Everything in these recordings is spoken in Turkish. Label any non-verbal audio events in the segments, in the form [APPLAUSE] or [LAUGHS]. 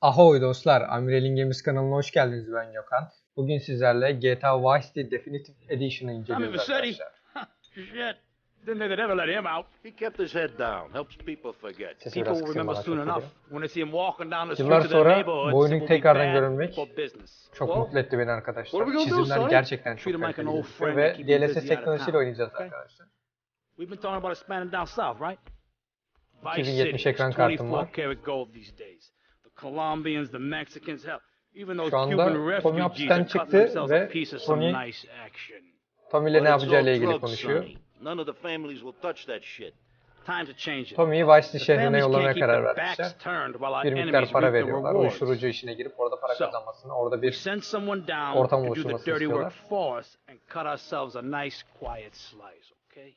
Ahoy dostlar, Amirel'in Gemisi kanalına hoş geldiniz ben Gökhan. Bugün sizlerle GTA Vice City Definitive Edition'ı inceliyoruz arkadaşlar. [LAUGHS] Shit. Didn't they'd ever let him out. He kept his head down, helps people forget. Sesi People will remember soon enough when they see him walking down the their sonra neighborhood. bu oyunu it will be tekrardan business. Çok Well, mutlu etti beni arkadaşlar. Çizimler gerçekten çok kaliteli ve DLSS teknolojisiyle oynayacağız Okay. arkadaşlar. We've been talking about expanding down south, right? Vice 2070 City ekran kartım 24 var. Colombians, the Mexicans, hell, even those Şu anda Cuban Tommy refugees hapisten are cutting çıktı themselves a ve piece of some Tony- nice action. Tommy ile ne yapacağıyla ilgili konuşuyor. None of the families will touch that shit. Times are changing. Tommy'yi Vice City The şehrine yollamaya karar vermişler. Bir miktar para veriyorlar. Uyuşturucu işine girip orada para kazanmasını. Orada bir send someone down ortam to do the oluşturmasını dirty work istiyorlar. for us and cut ourselves a nice quiet slice, okay?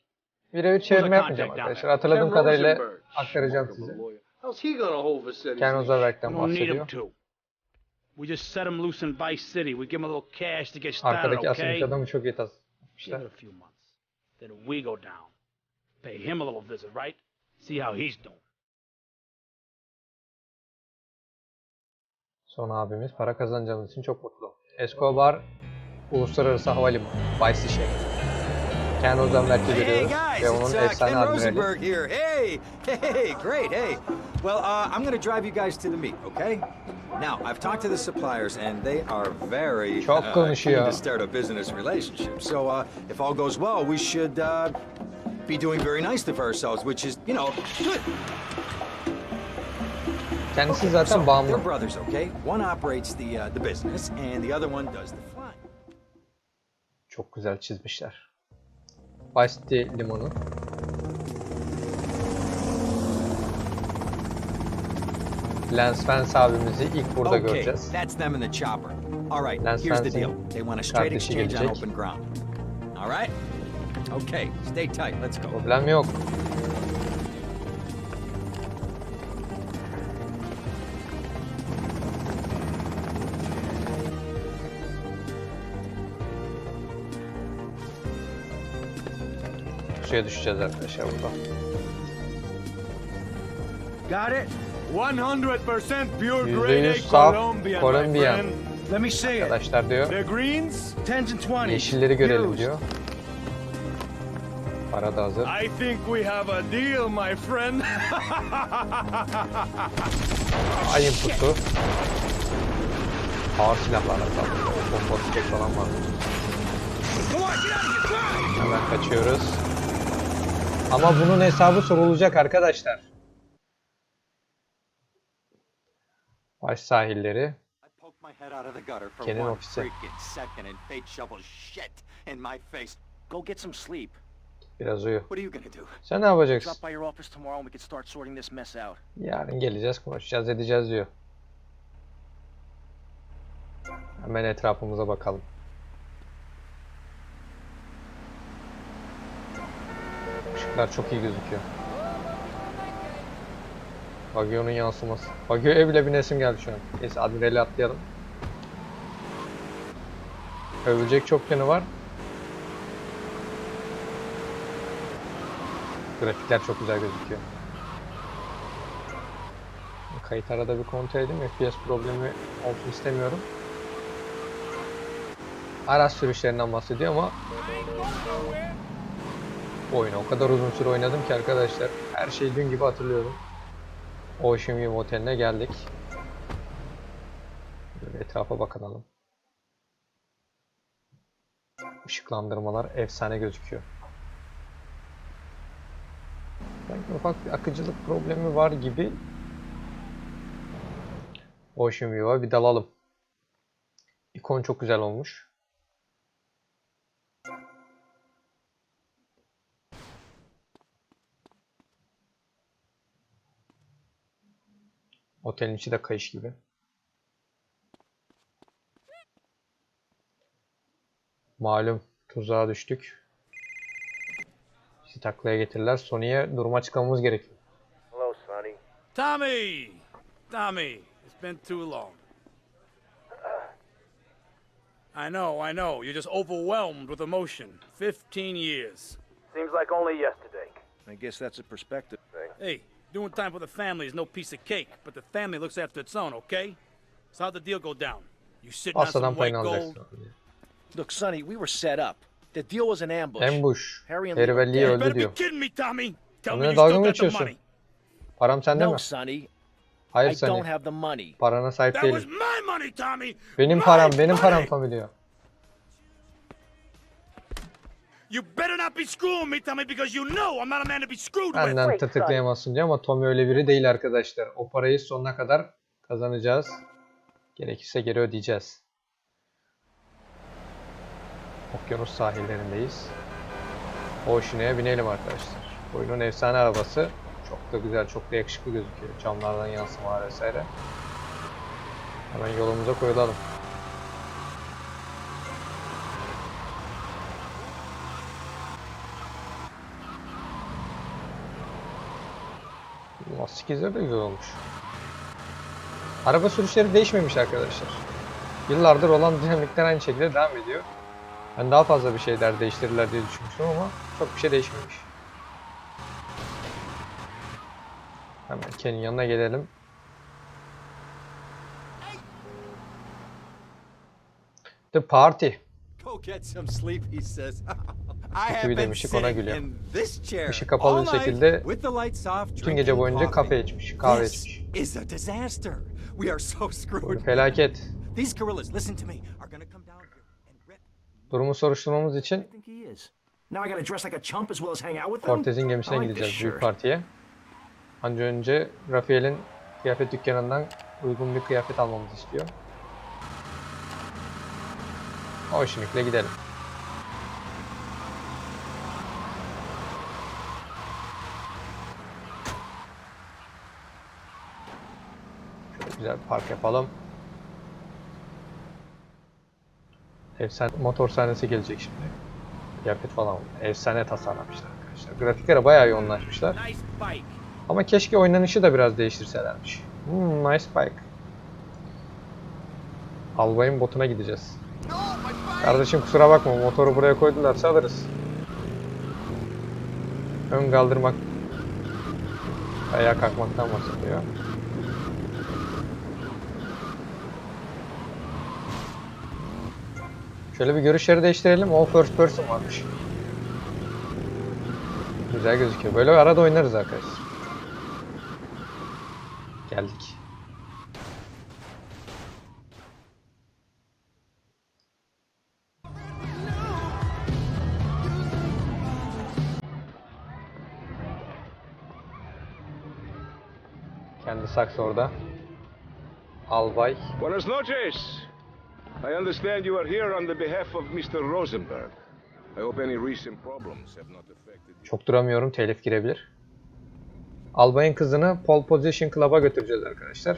Birebir çevirme yapmayacağım arkadaşlar. Hatırladığım kadarıyla aktaracağım size. How's he gonna hold bahsediyor. to. We just set him loose in Vice City. We give him a little cash to get started, Arkadaki okay? adamı çok iyi Give tasarlamışlar. it a few months. Then we go down. Pay him a little visit, right? See how he's doing. Son abimiz para kazanacağımız için çok mutlu. Escobar Uluslararası Havalimanı, Vice City şehri. Ken Rosenberg'i Hey guys, ve it's uh, efsane Ken admirali. Rosenberg here. Hey, [LAUGHS] hey, great, hey. Well, uh, I'm gonna drive you guys to the meet, okay? Now, I've talked to the suppliers, and they are very Çok uh, konuşuyor. keen to start a business relationship. So, uh, if all goes well, we should uh, be doing very nicely for ourselves, which is, you know, good. Kendisi zaten So, bağımlı. they're brothers, okay? One operates the uh, the business, and the other one does the flying. Çok güzel çizmişler. City limanı. Lance Vance abimizi ilk burada Okay, göreceğiz. that's them in the chopper. All right, Lance here's the deal. They want a straight exchange on open ground. All right? Okay, stay tight. Let's go. Problem yok. Suya düşeceğiz arkadaşlar burada. Got it? 100% pure %100 grade A Colombian, Kolombiyan. Let me see it. Arkadaşlar diyor. The greens, 10s and 20s. Yeşilleri görelim diyor. Para da hazır. I think we have a deal, my friend. [LAUGHS] Ayın pusu. Ağır silahlarla saldırıyor. Bomba tüfek falan var. Hemen kaçıyoruz. Ama bunun hesabı sorulacak arkadaşlar. Baş sahilleri. One ofisi. Go get some sleep. Biraz uyu. Sen ne yapacaksın? Yarın geleceğiz, konuşacağız, edeceğiz diyor. Hemen etrafımıza bakalım. Işıklar çok iyi gözüküyor. Bagio'nun yansıması. Bagio'ya bile binesim geldi şu an. Neyse Admiral'i atlayalım. Övülecek çok yanı var. Grafikler çok güzel gözüküyor. Kayıt arada bir kontrol edeyim. FPS problemi olsun istemiyorum. Araç sürüşlerinden bahsediyor ama bu oyunu o kadar uzun süre oynadım ki arkadaşlar. Her şeyi dün gibi hatırlıyorum. Ocean View Otel'ine geldik. Böyle etrafa bakalım. Işıklandırmalar efsane gözüküyor. Sanki ufak bir akıcılık problemi var gibi. Ocean View'a bir dalalım. İkon çok güzel olmuş. Otelin içi de kayış gibi. Malum tuzağa düştük. Bizi taklaya getirirler. Sony'ye duruma çıkmamız gerekiyor. Hello, Sonny. Tommy! Tommy, it's been too long. I know, I know. You're just overwhelmed with emotion. 15 years. Seems like only yesterday. I guess that's a perspective thing. Hey, Doing time for the family is no piece of cake, but the family looks after its own, okay? So how'd the deal go down? You sitting on some white gold? Look, Sonny, we were set up. The deal was an ambush. Ambush. Harry and Harry Lee ve Lee dead. You öldü better be diyor. kidding me, Tommy. Tell me you still got the money. Param sende No, mi? Sonny. Hayır I seni. don't have the money. Parana sahip That was değilim. my money, Tommy. Benim My param, benim money. param Tommy You better not be screwing me, Tommy, because you know I'm not a man to be screwed with. Benden tırtıklayamazsın diyor ama Tommy öyle biri değil arkadaşlar. O parayı sonuna kadar kazanacağız. Gerekirse geri ödeyeceğiz. Okyanus sahillerindeyiz. Ocean'a binelim arkadaşlar. Oyunun efsane arabası. Çok da güzel, çok da yakışıklı gözüküyor. Camlardan yansıma vesaire. Hemen yolumuza koyulalım. Lastik izleri de güzel olmuş. Araba sürüşleri değişmemiş arkadaşlar. Yıllardır olan [LAUGHS] dinamikler aynı şekilde devam ediyor. Ben daha fazla bir şeyler değiştirirler diye düşünmüştüm ama çok bir şey değişmemiş. Hemen Ken'in yanına gelelim. The party. Go get some sleep, he says. [LAUGHS] I have Gibi been demiştik, ona sitting gülüyor. in this chair Işık kapalı all bir night şekilde with the lights off, Bütün gece boyunca kafe içmiş, kahve This içmiş. is a disaster. We are so Bu screwed. felaket. These gorillas, listen to me, are gonna come down here and rip. Durumu soruşturmamız için I think he is. Now I gotta dress like a chump as well as hang out with them? Cortez'in gemisine gideceğiz büyük partiye. Anca önce Rafael'in kıyafet dükkanından uygun bir kıyafet almamızı istiyor. O şimdilikle gidelim. Güzel bir park yapalım. Efsane motor sahnesi gelecek şimdi. Kıyafet falan. Efsane tasarlamışlar arkadaşlar. Grafiklere bayağı yoğunlaşmışlar. Ama keşke oynanışı da biraz değiştirselermiş. Hmm, nice bike. Albayın botuna gideceğiz. Kardeşim kusura bakma motoru buraya koydularsa alırız. Ön kaldırmak ayağa kalkmaktan bahsediyor. Şöyle bir görüş yeri değiştirelim. All first person varmış. Güzel gözüküyor. Böyle arada oynarız arkadaşlar. Geldik. Kendi saks orada. Albay. Buenas noches. I understand you are here on the behalf of Mr. Rosenberg. I hope any recent problems have not affected you. Çok duramıyorum. Telif girebilir. Albay'ın kızını Pole Position Club'a götüreceğiz arkadaşlar.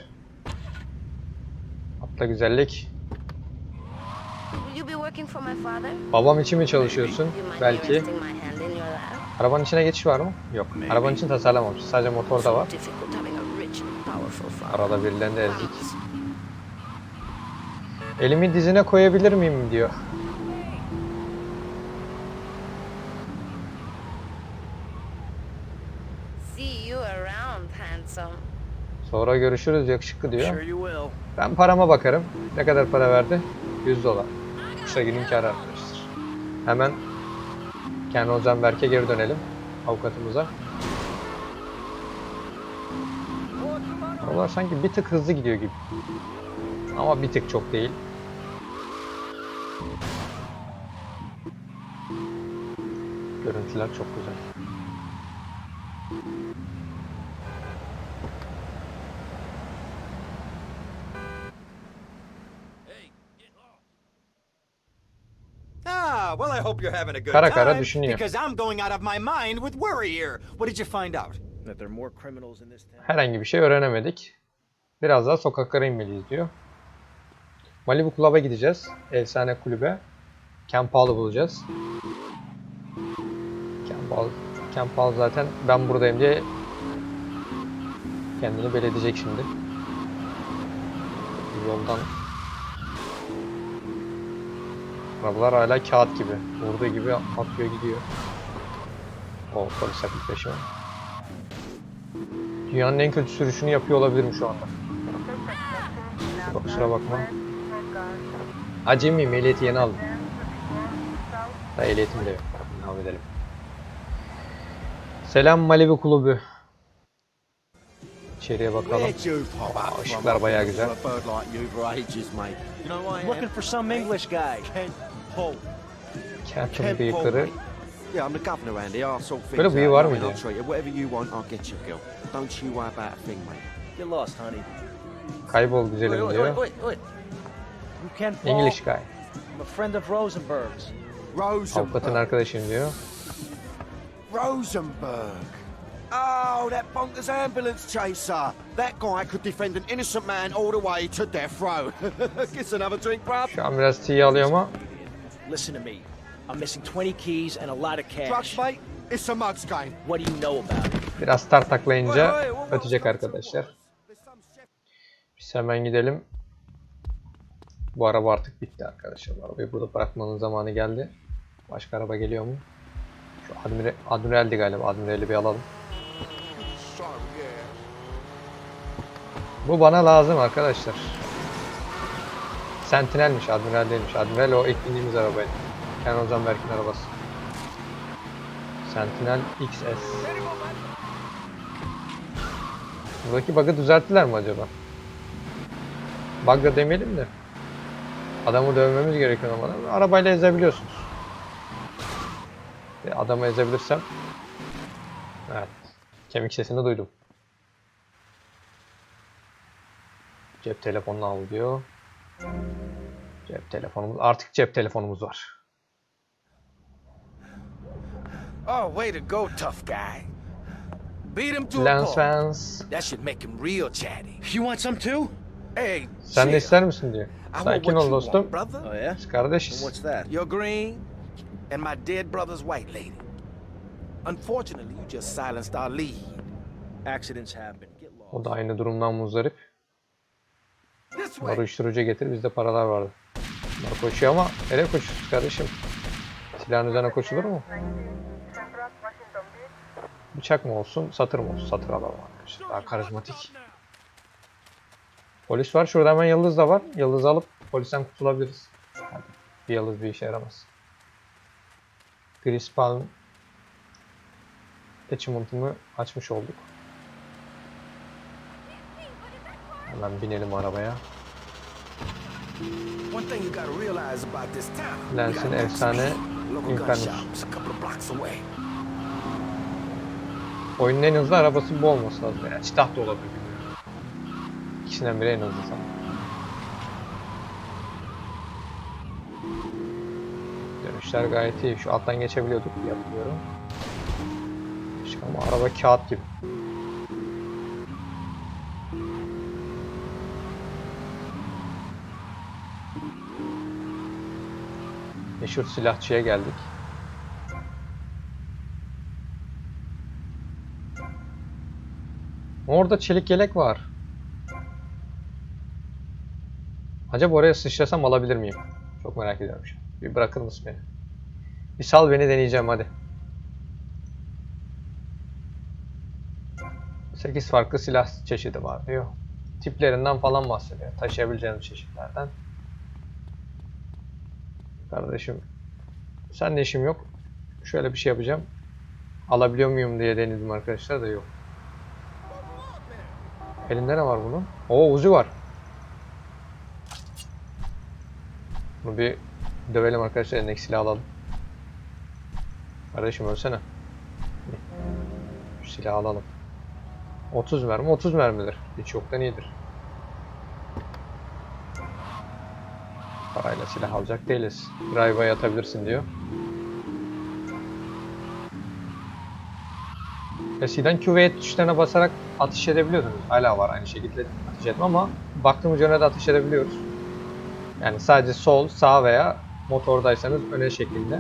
Atla güzellik. Will you be working for my father? Babam için mi çalışıyorsun? Belki. Arabanın içine geçiş var mı? Yok. Arabanın için tasarlamamış. Sadece motor da var. Arada birilerini de ezdik. Elimi dizine koyabilir miyim diyor. See you around, handsome. Sonra görüşürüz yakışıklı diyor. Ben parama bakarım. Ne kadar para verdi? 100 dolar. Kısa günün kârı arkadaşlar. Hemen Ken Rosenberg'e geri dönelim. Avukatımıza. Oralar sanki bir tık hızlı gidiyor gibi. Ama bir tık çok değil. Görüntüler çok güzel. Ah, well, I hope you're having a good Kara kara time. düşünüyor. Because I'm going out of my mind with worry here. What did you find out? That there are more criminals in this town. Herhangi bir şey öğrenemedik. Biraz daha sokaklara inmeliyiz diyor. Malibu Club'a gideceğiz. Efsane kulübe. Ken Paul'u bulacağız. Ken Paul zaten ben buradayım diye kendini belli edecek şimdi. Yoldan Arabalar hala kağıt gibi. Vurduğu gibi atıyor gidiyor. O polis yaklaşıyor. Dünyanın en kötü sürüşünü yapıyor olabilirim şu anda. Kusura bakma. Acemiyim, ehliyeti yeni aldım. Da ehliyetim de yok. Devam edelim. Selam Malibu Kulübü. İçeriye bakalım. Aa, ışıklar bayağı güzel. Looking for some English guy. Kenton bıyıkları. Yeah, I'm the governor here. I'll sort things Böyle bıyığı var mıydı? I'll treat you. Whatever you want, I'll get you, girl. Don't you worry about a thing, mate. Get lost, honey. Kaybol güzelim diyor. You can't fall. English guy. I'm a friend of Rosenberg's. Avukatın Rosenberg. arkadaşım diyor. Rosenberg. Oh, that bonkers ambulance chaser. That guy could defend an innocent man all the way to death row. [LAUGHS] Gets another drink, bruv. Şu an biraz tiye alıyor ama Listen to me. I'm missing 20 keys and a lot of Drugs, cash. mate. It's a mug's game. What do you know about it? biraz tar taklayınca ötecek arkadaşlar. Biz hemen gidelim. Bu araba artık bitti arkadaşlar. Arabayı burada bırakmanın zamanı geldi. Başka araba geliyor mu? Şu Admira Admiral'di galiba. Admiral'i bir alalım. Bu bana lazım arkadaşlar. Sentinel'miş, Admiral değilmiş. Admiral o ilk bindiğimiz arabaydı. Ken Rosenberg'in arabası. Sentinel XS. Buradaki bug'ı düzelttiler mi acaba? Bug da demeyelim de. Adamı dövmemiz gerekiyor ama arabayla ezebiliyorsunuz. Ve adamı ezebilirsem Evet. Kemik sesini duydum. Cep telefonunu al diyor. Cep telefonumuz artık cep telefonumuz var. Oh, way to go, tough guy. Beat him to a Lens pulp. That should make him real chatty. You want some too? Hey, Sen de ister misin diyor. Sakin what ol you dostum. want, brother. Oh, yeah? Biz kardeşiz. What's that? You're green, and my dead brother's white lady. Unfortunately, you just silenced our lead. Accidents happen. O da aynı durumdan muzdarip. Uyuşturucu getir bizde paralar vardı. Bunlar koşuyor ama nereye koşuyorsunuz kardeşim? Silahın üzerine koşulur mu? Bıçak mı olsun, satır mı olsun? Satır alalım arkadaşlar. Daha karizmatik. Polis var. Şurada hemen yıldız da var. Yıldız alıp polisten kurtulabiliriz. Hadi. Bir yıldız bir işe yaramaz. Chris Palm achievement'ımı açmış olduk. Hemen binelim arabaya. Lens'in efsane away. Oyunun en hızlı arabası bu olması lazım. Yani Çitah da olabilir. İkisinden biri en hızlı. Dönüşler gayet iyi. Şu alttan geçebiliyorduk diye hatırlıyorum. İşte ama araba kağıt gibi. Meşhur silahçıya geldik. Orada çelik yelek var. Acaba oraya sıçrasam alabilir miyim? Çok merak ediyorum an. Bir bırakır mısın beni? Bir sal beni deneyeceğim hadi. 8 farklı silah çeşidi var diyor. Tiplerinden falan bahsediyor. Taşıyabileceğimiz çeşitlerden. Kardeşim sen de işim yok. Şöyle bir şey yapacağım. Alabiliyor muyum diye denedim arkadaşlar da yok. Elinde ne var bunun? Oo Uzi var. Bunu bir dövelim arkadaşlar elindeki silahı alalım. Kardeşim ölsene. Şu silahı alalım. 30 mermi 30 mermidir. Hiç yoktan iyidir. Parayla silah alacak değiliz. Drive'a atabilirsin diyor. Eskiden QV tuşlarına basarak atış edebiliyordunuz. Hala var aynı şekilde atış etme ama baktığımız yöne de atış edebiliyoruz. Yani sadece sol, sağ veya motordaysanız öne şeklinde.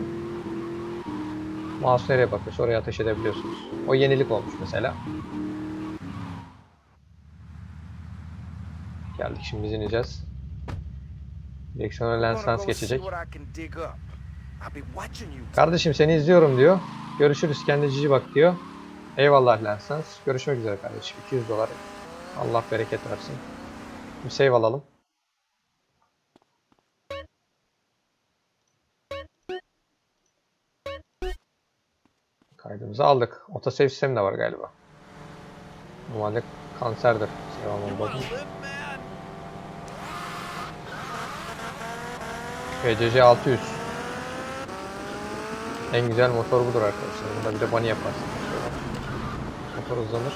Mouse nereye bakıyorsa oraya ateş edebiliyorsunuz. O yenilik olmuş mesela. Geldik şimdi biz ineceğiz. Direksiyona lens lens geçecek. Kardeşim seni izliyorum diyor. Görüşürüz kendi cici bak diyor. Eyvallah Lensens. Görüşmek üzere kardeşim. 200 dolar. Allah bereket versin. Bir save alalım. Kaydımızı aldık. Autosave sistemi de var galiba. Normalde kanserdir. PCC 600. En güzel motor budur arkadaşlar. Bunda bir de bunny yaparsınız. Şöyle. Motor hızlanır.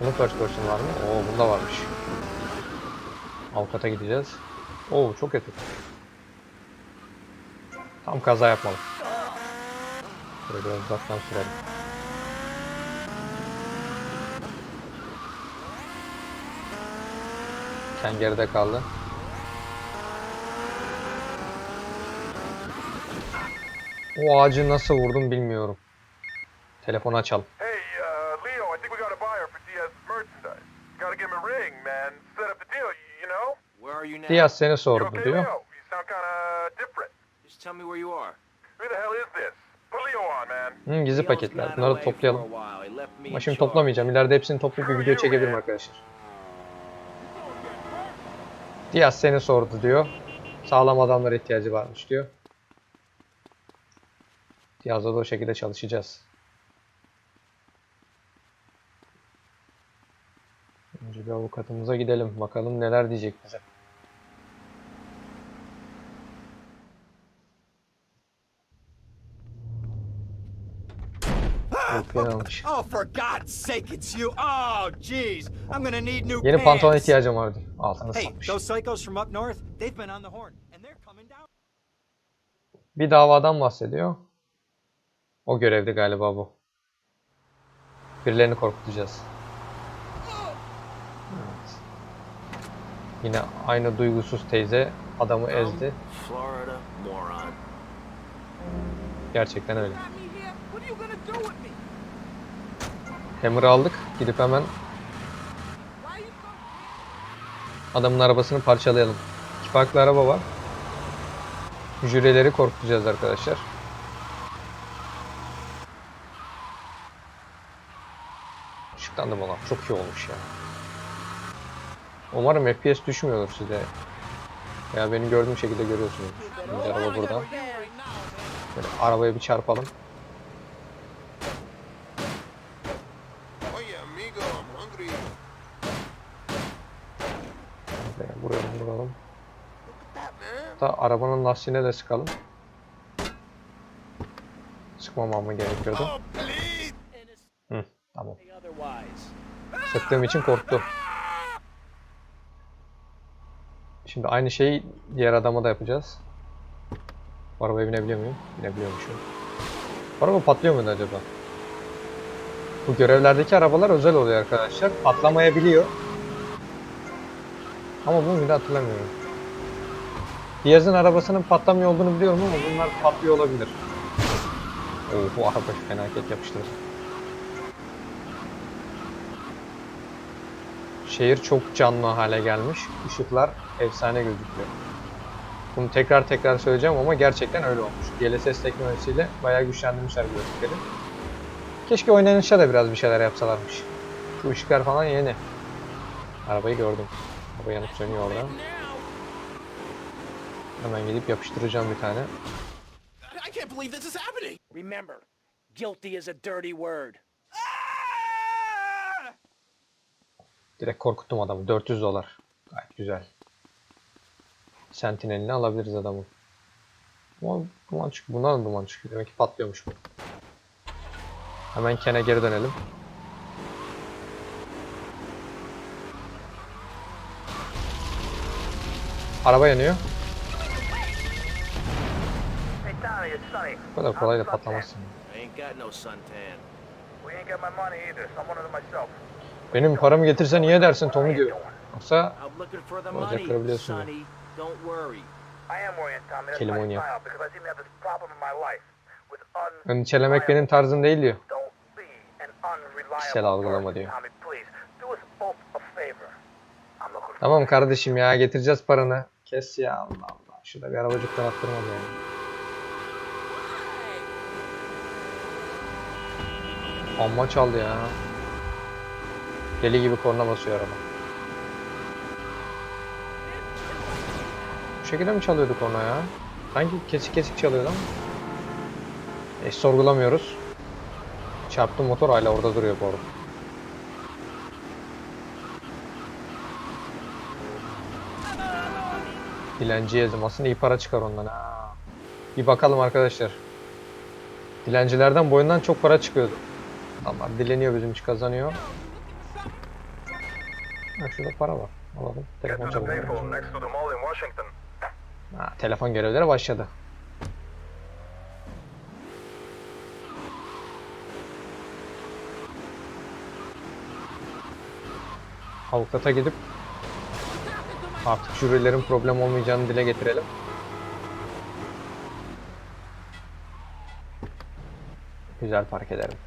Bunun first person var mı? Oo bunda varmış. Avukata gideceğiz. Oo çok kötü. Tam kaza yapmalı. Şöyle biraz uzaktan sürelim. Ken geride kaldı. O ağacı nasıl vurdum bilmiyorum. Telefonu açalım. Hey, uh, Leo, I think we got a buyer for Diaz merchandise. Gotta give him a ring, man. Set up the deal, you know? Where are you now? Diaz seni sordu okay, diyor. Leo? You sound kinda different. Just tell me where you are. Who the hell is this? Put Leo Hı, gizli paketler. Bunları toplayalım. Ama şimdi toplamayacağım. İleride hepsini toplayıp bir video çekebilirim arkadaşlar. Diaz seni sordu diyor. Sağlam adamlara ihtiyacı varmış diyor. Diaz'la da o şekilde çalışacağız. Önce bir avukatımıza gidelim. Bakalım neler diyecek bize. Almış. Oh, for God's sake, it's you. Oh, jeez. I'm gonna need new Yeni pantolon pants. ihtiyacım vardı. Altına Hey, satmış. those psychos from up north, they've been on the horn, and they're coming down. Bir davadan bahsediyor. O görevdi galiba bu. Birilerini korkutacağız. Evet. Yine aynı duygusuz teyze adamı ezdi. Florida moron. Gerçekten öyle. Hammer'ı aldık. Gidip hemen adamın arabasını parçalayalım. İki farklı araba var. Jürileri korkutacağız arkadaşlar. Işıklandım olan. Çok iyi olmuş ya. Umarım FPS düşmüyordur size. Ya benim gördüğüm şekilde görüyorsunuz. Şimdi araba burada. Böyle arabaya bir çarpalım. Buraya, buraya vuralım. Da arabanın lastiğine de sıkalım. Sıkmamam mı gerekiyordu? Hı, tamam. Sıktığım için korktu. Şimdi aynı şeyi diğer adama da yapacağız. Bu arabaya binebiliyor muyum? Binebiliyormuşum. Araba patlıyor muydu acaba? Bu görevlerdeki arabalar özel oluyor arkadaşlar. Patlamayabiliyor. Ama bunu bile hatırlamıyorum. Diaz'ın arabasının patlamıyor olduğunu biliyorum ama bunlar patlıyor olabilir. Oo, bu araba felaket yapıştırır. Şehir çok canlı hale gelmiş. Işıklar efsane gözüküyor. Bunu tekrar tekrar söyleyeceğim ama gerçekten öyle olmuş. DLSS teknolojisiyle bayağı güçlendirmişler grafikleri. Keşke oynanışa da biraz bir şeyler yapsalarmış. Şu ışıklar falan yeni. Arabayı gördüm. Araba yanıp sönüyor orada. Hemen gidip yapıştıracağım bir tane. I can't believe this is happening. Remember, guilty is a dirty word. Direkt korkuttum adamı. 400 dolar. Gayet güzel. Sentinelini alabiliriz adamın. Ama duman çıkıyor. Bundan da duman çıkıyor. Demek ki patlıyormuş bu. Hemen Ken'e geri dönelim. Araba yanıyor. One of them myself. Benim paramı getirsen niye dersin Tommy diyor. Yoksa I'm looking for the Olacak money, görebiliyorsun ya. Sonny. Don't worry. I am worrying, Tommy. That's Kelime oynuyor. style because I seem to have this problem in my life with un. endişelemek benim tarzım değil diyor. Don't be an unreliable Kişisel algılama person, diyor. Tommy, please. Do us both a favor. I'm looking for Tamam kardeşim ya getireceğiz paranı. Kes ya Allah Allah. Şurada bir arabacıktan attırmadı yani. Amma çaldı ya. Deli gibi korna basıyor araba. Bu şekilde mi çalıyordu korna ya? Sanki kesik kesik çalıyordu ama. Hiç sorgulamıyoruz. Çarptı motor hala orada duruyor bu arada. Dilenci ezim. Aslında iyi para çıkar ondan. Bir bakalım arkadaşlar. Dilencilerden boyundan çok para çıkıyordu. Ama dileniyor bizim için kazanıyor. Ha, şurada para var. Alalım. Telefon çalıyor. telefon görevleri başladı. Avukata gidip artık jürilerin problem olmayacağını dile getirelim. Güzel park ederim.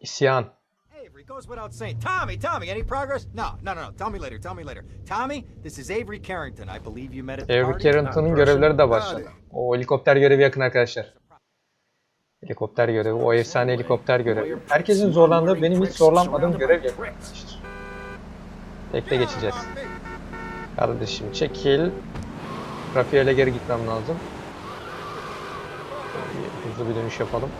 İsyan. Avery goes without saying. Tommy, Tommy, any progress? No, no, no, no. Tell me later. Tell me later. Tommy, this is Avery Carrington. I believe you met at the Avery party. Carrington'ın görevleri de başladı. O helikopter görevi yakın arkadaşlar. Helikopter görevi, o efsane helikopter görevi. Herkesin zorlandığı, benim hiç zorlanmadığım görev yakın arkadaşlar. Tekte geçeceğiz. Kardeşim çekil. Rafael'e geri gitmem lazım. Hızlı bir dönüş yapalım.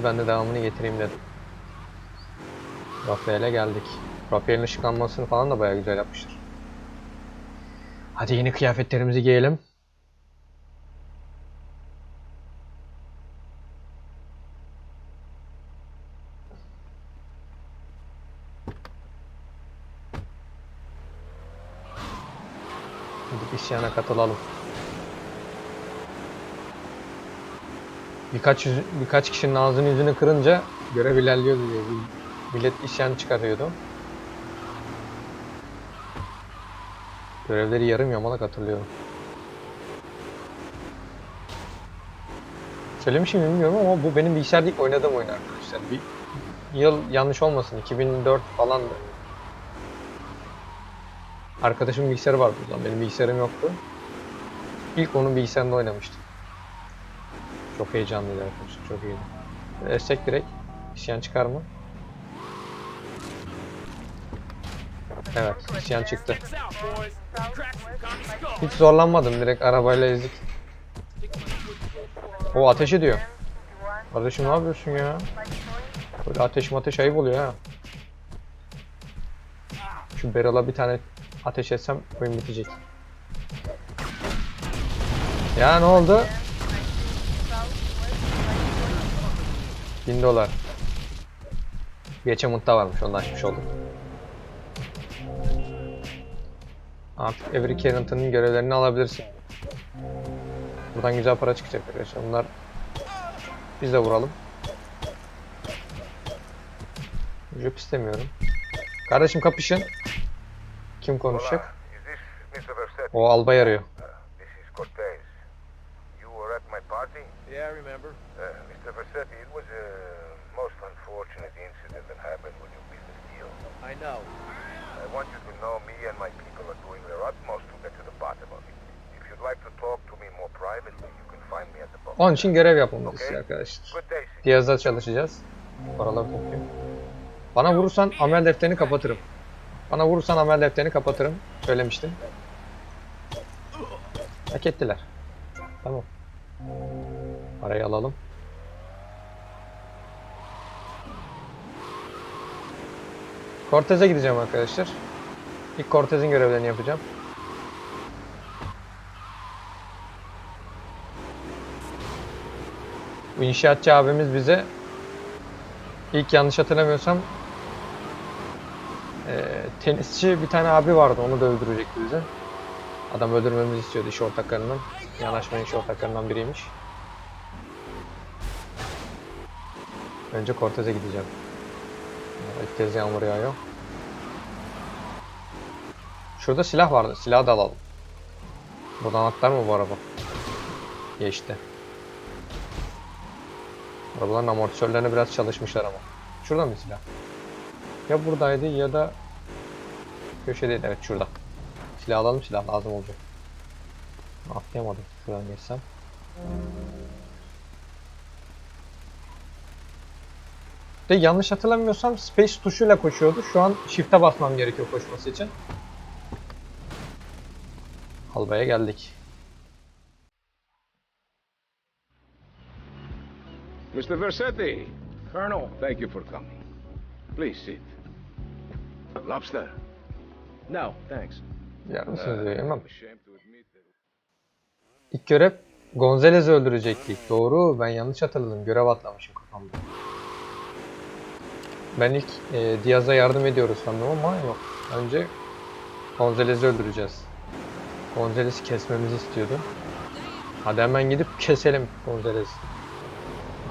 Ezdi ben de devamını getireyim dedim. Rafael'e geldik. Rafael'in ışıklanmasını falan da bayağı güzel yapmışlar. Hadi yeni kıyafetlerimizi giyelim. Gidip isyana katılalım. Birkaç yüz- birkaç kişinin ağzını yüzünü kırınca görev ilerliyordu diyor. Millet isyan çıkarıyordu. Görevleri yarım yamalak hatırlıyorum. Söylemişim mi bilmiyorum ama bu benim bilgisayarda ilk oynadığım oyun arkadaşlar. Bir yıl yanlış olmasın 2004 falandı. Arkadaşımın bilgisayarı vardı o zaman benim bilgisayarım yoktu. İlk onun bilgisayarında oynamıştım. Çok heyecanlıydı arkadaşlar, çok iyiydi. Estek direkt, isyan çıkar mı? Evet, isyan çıktı. Hiç zorlanmadım, direkt arabayla ezdik. O ateş ediyor. Kardeşim ne yapıyorsun ya? Böyle ateş ateş ayıp oluyor ha. Şu barrel'a bir tane ateş etsem oyun bitecek. Ya ne oldu? 1000 dolar. Bir achievement'ta varmış onu da açmış oldum. Artık Avery Carrington'ın görevlerini alabilirsin. Buradan güzel para çıkacak arkadaşlar. Bunlar biz de vuralım. Jop istemiyorum. Kardeşim kapışın. Kim konuşacak? O albay arıyor. This is Cortez. You were at my party? Yeah, I remember. Mr. Versetti, it was a most unfortunate incident that happened with your business deal. I know. I want you to know me and my people are doing their utmost to get to the bottom of it. If you'd like to talk to me more privately, you can find me at the bar. Onun için görev yapmamız istiyor arkadaşlar. Diaz'da çalışacağız. Paraları toplayayım. Bana vurursan amel defterini kapatırım. Bana vurursan amel defterini kapatırım. Söylemiştim. Hak ettiler. Tamam. Parayı alalım. Cortez'e gideceğim arkadaşlar. İlk Cortez'in görevlerini yapacağım. Bu inşaatçı abimiz bize ilk yanlış hatırlamıyorsam eee, tenisçi bir tane abi vardı onu da öldürecekti bize. Adam öldürmemizi istiyordu iş ortaklarından. Yanaşmanın iş ortaklarından biriymiş. Önce Cortez'e gideceğim. İlk kez yağmur yağıyor. Şurada silah vardı. Silahı da alalım. Buradan atlar mı bu araba? Geçti. Arabaların amortisörlerine biraz çalışmışlar ama. Şurada mı silah? Ya buradaydı ya da köşedeydi. Evet şurada. Silah alalım silah lazım olacak. Atlayamadım. Şuradan geçsem. De yanlış hatırlamıyorsam space tuşuyla koşuyordu. Şu an shift'e basmam gerekiyor koşması için. Albaya geldik. Mr. Versetti, Colonel. thank you for coming. Please sit. Lobster. No, thanks. Yer misiniz Uh, diyor, that İlk görev Gonzalez'i öldürecektik. Doğru. Ben yanlış hatırladım. Görev atlamışım kafamda. Ben ilk e, Diaz'a yardım ediyoruz sandım ama yok. Önce Gonzalez'i öldüreceğiz. Gonzalez'i kesmemizi istiyordu. Hadi hemen gidip keselim Gonzalez'i.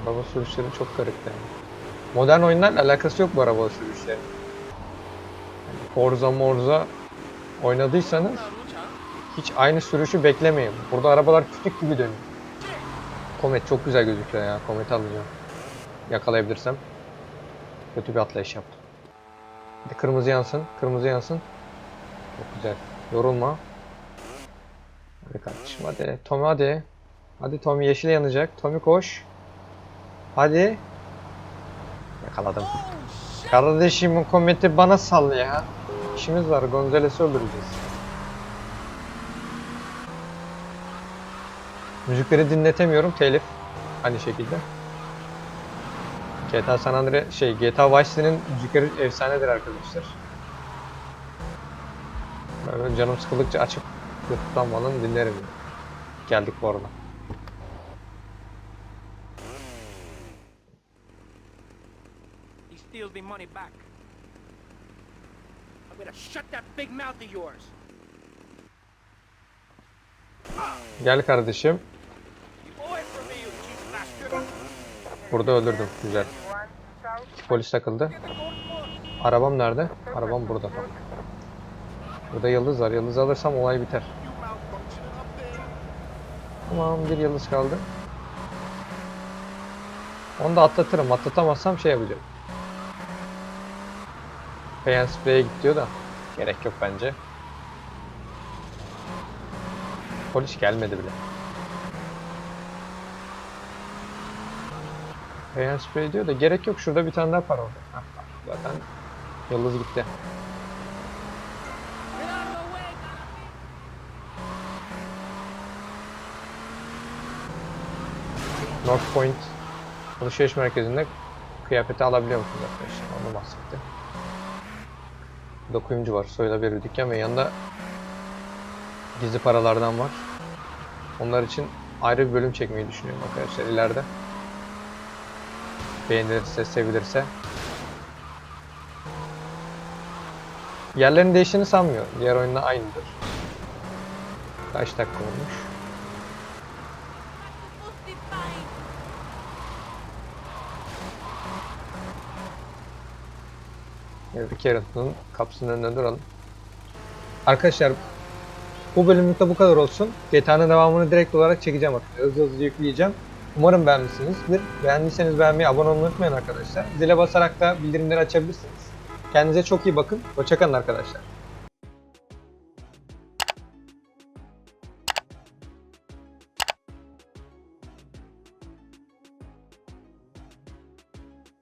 Araba sürüşleri çok garip yani. Modern oyunlarla alakası yok bu araba sürüşlerinin. Yani Forza Morza oynadıysanız hiç aynı sürüşü beklemeyin. Burada arabalar küçük gibi dönüyor. Komet çok güzel gözüküyor ya. Komet'i alacağım. Yakalayabilirsem. Kötü bir atlayış yaptım. Bir kırmızı yansın. Kırmızı yansın. Çok güzel. Yorulma. Hadi kardeşim hadi. Tommy hadi. Hadi Tommy yeşil yanacak. Tommy koş. Hadi. Yakaladım. Kardeşim kometi bana sal ya. İşimiz var. Gonzales'i öldüreceğiz. Müzikleri dinletemiyorum telif. Aynı şekilde. GTA San Andreas şey GTA Vice City'nin müzikleri efsanedir arkadaşlar. Böyle canım sıkıldıkça açıp YouTube'dan falan dinlerim. Geldik bu arada. Steals me money back. I'm gonna shut that big mouth of yours. Gel kardeşim. You owe it for me, you cheap bastard. Burada öldürdüm. Güzel. Polis takıldı. Arabam nerede? Arabam burada. Burada yıldız var. Yıldız alırsam olay biter. Tamam bir yıldız kaldı. Onu da atlatırım. Atlatamazsam şey yapacağım. Payan spreye git diyor da. Gerek yok bence. Polis gelmedi bile. Payan sprey diyor da gerek yok. Şurada bir tane daha para oldu. Bak, Zaten yıldız gitti. North Point alışveriş merkezinde kıyafeti alabiliyor musunuz arkadaşlar? Onu bahsetti. Burada var. Soyula bir dükkan ve yanında gizli paralardan var. Onlar için ayrı bir bölüm çekmeyi düşünüyorum arkadaşlar ileride. Beğenilirse, sevilirse. Yerlerin değiştiğini sanmıyorum. Diğer oyunda aynıdır. Kaç dakika olmuş? Harry Carrington'ın kapısının önünde duralım. Arkadaşlar bu bölümlükte bu kadar olsun. GTA'nın devamını direkt olarak çekeceğim. Hızlı hızlı yükleyeceğim. Umarım beğenmişsinizdir. Beğendiyseniz beğenmeyi, abone olmayı unutmayın arkadaşlar. Zile basarak da bildirimleri açabilirsiniz. Kendinize çok iyi bakın. Hoşçakalın arkadaşlar.